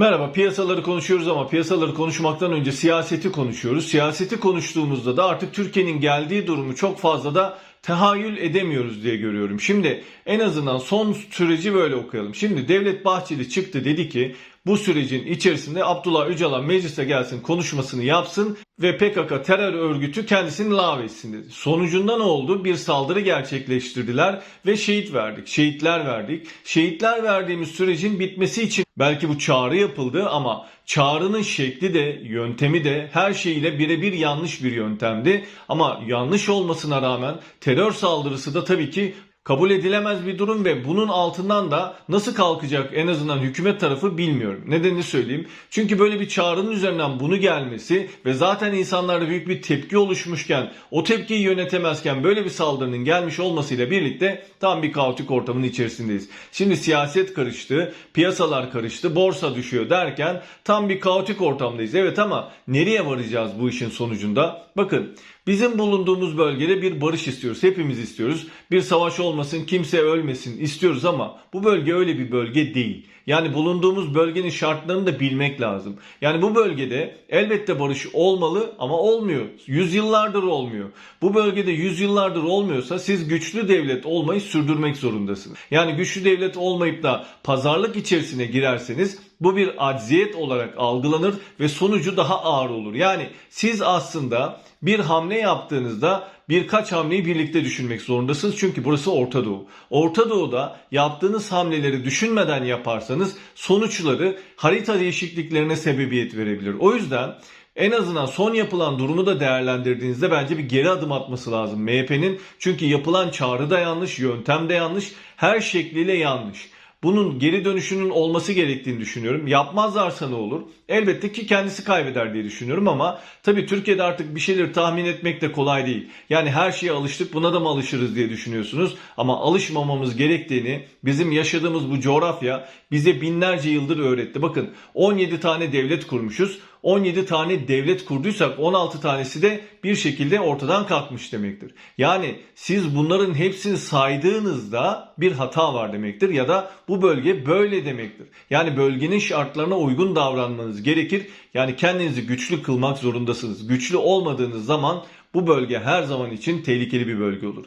Merhaba, piyasaları konuşuyoruz ama piyasaları konuşmaktan önce siyaseti konuşuyoruz. Siyaseti konuştuğumuzda da artık Türkiye'nin geldiği durumu çok fazla da tahayyül edemiyoruz diye görüyorum. Şimdi en azından son süreci böyle okuyalım. Şimdi Devlet Bahçeli çıktı dedi ki bu sürecin içerisinde Abdullah Öcalan meclise gelsin konuşmasını yapsın ve PKK terör örgütü kendisini lağvetsin dedi. Sonucunda ne oldu? Bir saldırı gerçekleştirdiler ve şehit verdik. Şehitler verdik. Şehitler verdiğimiz sürecin bitmesi için belki bu çağrı yapıldı ama çağrının şekli de yöntemi de her şeyiyle birebir yanlış bir yöntemdi. Ama yanlış olmasına rağmen terör saldırısı da tabii ki kabul edilemez bir durum ve bunun altından da nasıl kalkacak en azından hükümet tarafı bilmiyorum. Nedenini söyleyeyim. Çünkü böyle bir çağrının üzerinden bunu gelmesi ve zaten insanlarda büyük bir tepki oluşmuşken o tepkiyi yönetemezken böyle bir saldırının gelmiş olmasıyla birlikte tam bir kaotik ortamın içerisindeyiz. Şimdi siyaset karıştı, piyasalar karıştı, borsa düşüyor derken tam bir kaotik ortamdayız. Evet ama nereye varacağız bu işin sonucunda? Bakın Bizim bulunduğumuz bölgede bir barış istiyoruz. Hepimiz istiyoruz. Bir savaş olmasın, kimse ölmesin istiyoruz ama bu bölge öyle bir bölge değil. Yani bulunduğumuz bölgenin şartlarını da bilmek lazım. Yani bu bölgede elbette barış olmalı ama olmuyor. Yüzyıllardır olmuyor. Bu bölgede yüzyıllardır olmuyorsa siz güçlü devlet olmayı sürdürmek zorundasınız. Yani güçlü devlet olmayıp da pazarlık içerisine girerseniz bu bir acziyet olarak algılanır ve sonucu daha ağır olur. Yani siz aslında bir hamle yaptığınızda birkaç hamleyi birlikte düşünmek zorundasınız. Çünkü burası Orta Doğu. Orta Doğu'da yaptığınız hamleleri düşünmeden yaparsanız sonuçları harita değişikliklerine sebebiyet verebilir. O yüzden en azından son yapılan durumu da değerlendirdiğinizde bence bir geri adım atması lazım MHP'nin. Çünkü yapılan çağrı da yanlış, yöntem de yanlış, her şekliyle yanlış. Bunun geri dönüşünün olması gerektiğini düşünüyorum. Yapmazlarsa ne olur? Elbette ki kendisi kaybeder diye düşünüyorum ama tabii Türkiye'de artık bir şeyleri tahmin etmek de kolay değil. Yani her şeye alıştık buna da mı alışırız diye düşünüyorsunuz. Ama alışmamamız gerektiğini bizim yaşadığımız bu coğrafya bize binlerce yıldır öğretti. Bakın 17 tane devlet kurmuşuz. 17 tane devlet kurduysak 16 tanesi de bir şekilde ortadan kalkmış demektir. Yani siz bunların hepsini saydığınızda bir hata var demektir ya da bu bölge böyle demektir. Yani bölgenin şartlarına uygun davranmanız gerekir. Yani kendinizi güçlü kılmak zorundasınız. Güçlü olmadığınız zaman bu bölge her zaman için tehlikeli bir bölge olur.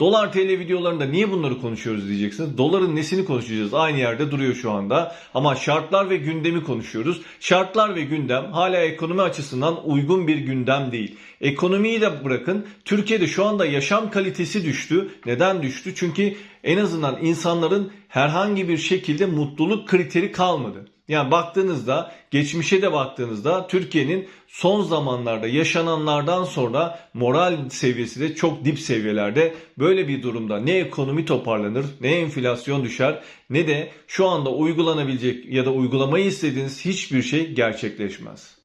Dolar TL videolarında niye bunları konuşuyoruz diyeceksiniz. Doların nesini konuşacağız? Aynı yerde duruyor şu anda. Ama şartlar ve gündemi konuşuyoruz. Şartlar ve gündem hala ekonomi açısından uygun bir gündem değil. Ekonomiyi de bırakın. Türkiye'de şu anda yaşam kalitesi düştü. Neden düştü? Çünkü en azından insanların herhangi bir şekilde mutluluk kriteri kalmadı. Yani baktığınızda, geçmişe de baktığınızda Türkiye'nin son zamanlarda yaşananlardan sonra moral seviyesi de çok dip seviyelerde. Böyle bir durumda ne ekonomi toparlanır, ne enflasyon düşer, ne de şu anda uygulanabilecek ya da uygulamayı istediğiniz hiçbir şey gerçekleşmez.